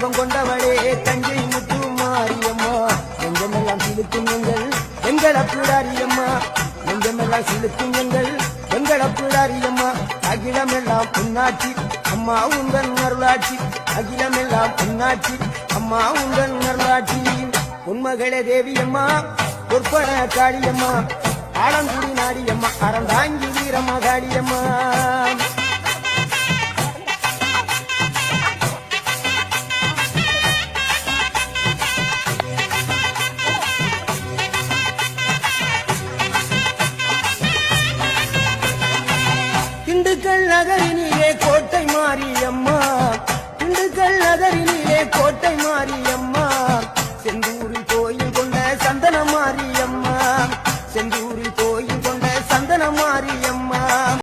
செல்வம் கொண்டவளே தஞ்சை முத்து மாரியம்மா. நெஞ்சமெல்லாம் சிலுக்கும் எங்கள் எங்கள் அப்புடாரியம்மா நெஞ்சமெல்லாம் சிலுக்கும் எங்கள் எங்கள் அப்புடாரியம்மா அகிலமெல்லாம் புண்ணாட்சி அம்மா உங்கள் அருளாட்சி அகிலமெல்லாம் புண்ணாட்சி அம்மா உங்கள் அருளாட்சி உண்மகளே தேவியம்மா பொற்பன காளியம்மா. ஆலங்குடி நாடியம்மா அறந்தாங்கி வீரம்மா காளியம்மா திண்டுக்கல் நகரினிலே கோட்டை மாரியம்மா. திண்டுக்கல் நகரினிலே கோட்டை மாரியம்மா. செந்தூரில் கோயில் கொண்ட சந்தன மாரியம்மா. செந்தூரில் கோயில் கொண்ட சந்தன மாரியம்மா.